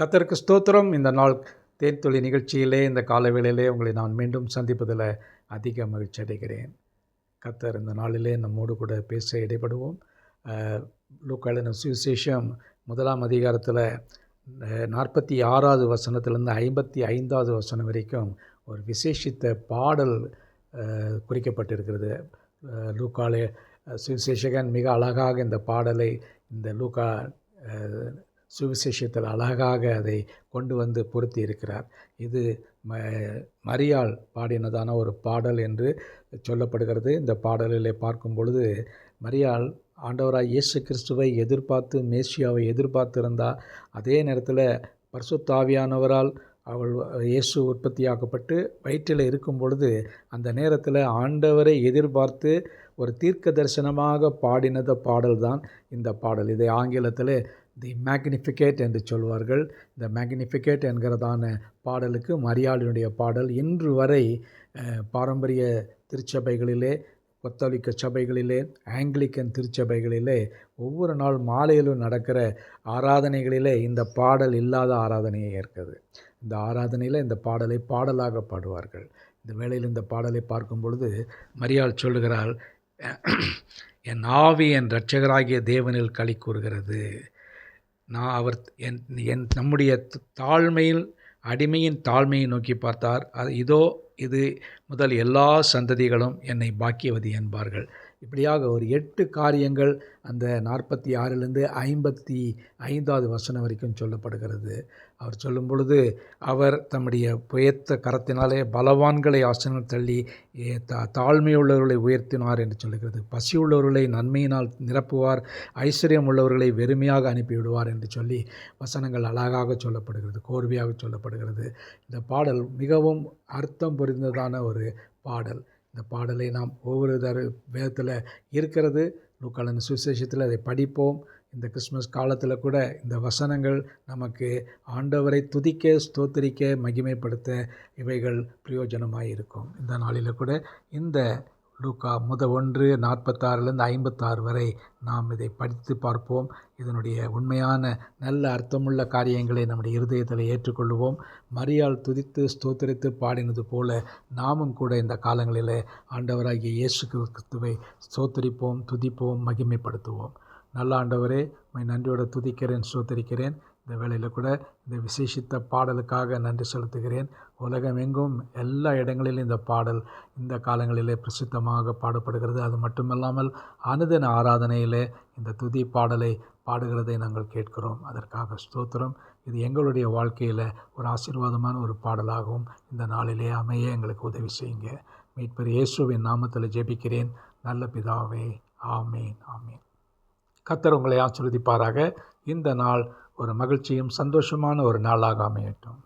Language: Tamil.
கத்தருக்கு ஸ்தோத்திரம். இந்த நாள் தேன்தொழி நிகழ்ச்சியிலே இந்த காலவேளையிலே உங்களை நான் மீண்டும் சந்திப்பதில் அதிக மகிழ்ச்சி அடைகிறேன். கத்தர் இந்த நாளிலே நம்மோடு கூட பேச இடைப்படுவோம் லூக்காளின சுவிசேஷம் முதலாம் அதிகாரத்தில் நாற்பத்தி ஆறாவது வசனத்திலேருந்து ஐம்பத்தி ஐந்தாவது வசனம் வரைக்கும் ஒரு விசேஷித்த பாடல் குறிக்கப்பட்டிருக்கிறது. லூக்காலே சுவிசேஷகன் மிக அழகாக இந்த பாடலை இந்த லூக்கா சுவிசேஷத்தில் அழகாக அதை கொண்டு வந்து பொருத்தி இருக்கிறார். இது ம மரியாள் பாடினதான ஒரு பாடல் என்று சொல்லப்படுகிறது. இந்த பாடலிலே பார்க்கும் பொழுது மரியாள் ஆண்டவராய் இயேசு கிறிஸ்துவை எதிர்பார்த்து மேசியாவை எதிர்பார்த்திருந்தா அதே நேரத்தில் பர்சுத்தாவியானவரால் அவள் இயேசு உற்பத்தியாக்கப்பட்டு வயிற்றில் இருக்கும் பொழுது அந்த நேரத்தில் ஆண்டவரை எதிர்பார்த்து ஒரு தீர்க்க தரிசனமாக பாடினத பாடல் தான் இந்த பாடல். இதை ஆங்கிலத்தில் தி மேக்னிஃபிகேட் என்று சொல்வார்கள். இந்த மேக்னிஃபிகேட் என்கிறதான பாடலுக்கு மரியாளினுடைய பாடல். இன்று வரை பாரம்பரிய திருச்சபைகளிலே கத்தோலிக்க சபைகளிலே ஆங்கிலிக்கன் திருச்சபைகளிலே ஒவ்வொரு நாள் மாலையிலும் நடக்கிற ஆராதனைகளிலே இந்த பாடல் இல்லாத ஆராதனையே இருக்குது இந்த ஆராதனையில் இந்த பாடலை பாடலாக பாடுவார்கள். இந்த வேளையில் இந்த பாடலை பார்க்கும் பொழுது மரியாள் சொல்லுகிறாள் என் ஆவி என் இரட்சகராகிய தேவனில் களி கூறுகிறது. நான் அவர் என் என் நம்முடைய தாழ்மையில் அடிமையின் தாழ்மையை நோக்கி பார்த்தார். அது இதோ இது முதல் எல்லா சந்ததிகளும் என்னை பாக்கியவதி என்பார்கள். இப்படியாக ஒரு எட்டு காரியங்கள் அந்த நாற்பத்தி ஆறிலிருந்து ஐம்பத்தி ஐந்தாவது வசனம் வரைக்கும் சொல்லப்படுகிறது. அவர் சொல்லும் பொழுது அவர் தம்முடைய புயத்த கரத்தினாலே பலவான்களை ஆசனம் தள்ளி ஏ, தா தாழ்மையுள்ளவர்களை உயர்த்தினார் என்று சொல்லுகிறது. பசியுள்ளவர்களை நன்மையினால் நிரப்புவார் ஐஸ்வர்யம் உள்ளவர்களை வெறுமையாக அனுப்பிவிடுவார் என்று சொல்லி வசனங்கள் அழகாக சொல்லப்படுகிறது கோர்வையாக சொல்லப்படுகிறது. இந்த பாடல் மிகவும் அர்த்தம் புரிந்ததான ஒரு பாடல். இந்த பாடலை நாம் ஒவ்வொரு தர விதத்தில் இருக்கிறது. லூக்காளன் சுவிசேஷத்தில் அதை படிப்போம். இந்த கிறிஸ்மஸ் காலத்தில் கூட இந்த வசனங்கள் நமக்கு ஆண்டவரை துதிக்க ஸ்தோத்திரிக்க மகிமைப்படுத்த இவைகள் பிரயோஜனமாக இருக்கும் இந்த நாளில் கூட இந்த லூக்கா முத ஒன்று நாற்பத்தாறுலேருந்து ஐம்பத்தாறு வரை நாம் இதை படித்து பார்ப்போம். இதனுடைய உண்மையான நல்ல அர்த்தமுள்ள காரியங்களை நம்முடைய இருதயத்தில் ஏற்றுக்கொள்வோம். மரியாள் துதித்து ஸ்தோத்திரித்து பாடினது போல நாமும் கூட இந்த காலங்களில் ஆண்டவராகிய இயேசு கிறிஸ்துவை ஸ்தோத்திரிப்போம் துதிப்போம் மகிமைப்படுத்துவோம். நல்ல ஆண்டவரே மை நன்றியோடு துதிக்கிறேன் ஸ்தோத்திரிக்கிறேன். இந்த வேளையில் கூட இந்த விசேஷித்த பாடலுக்காக நன்றி செலுத்துகிறேன். உலகம் எங்கும் எல்லா இடங்களிலும் இந்த பாடல் இந்த காலங்களிலே பிரசித்தமாக பாடப்படுகிறது. அது மட்டுமல்லாமல் அனுதின ஆராதனையிலே இந்த துதி பாடலை பாடுகிறதை நாங்கள் கேட்கிறோம். அதற்காக ஸ்தோத்திரம். இது எங்களுடைய வாழ்க்கையில் ஒரு ஆசீர்வாதமான ஒரு பாடலாகவும் இந்த நாளிலே அமைய எங்களுக்கு உதவி செய்யுங்க. மீட்பர் இயேசுவின் நாமத்தில் ஜெபிக்கிறேன். நல்ல பிதாவே ஆமேன் ஆமேன். கத்தர் உங்களை ஆசிர்வதிப்பாராக. இந்த நாள் ஒரு மகிழ்ச்சியும் சந்தோஷமான ஒரு நாளாக அமையட்டும்.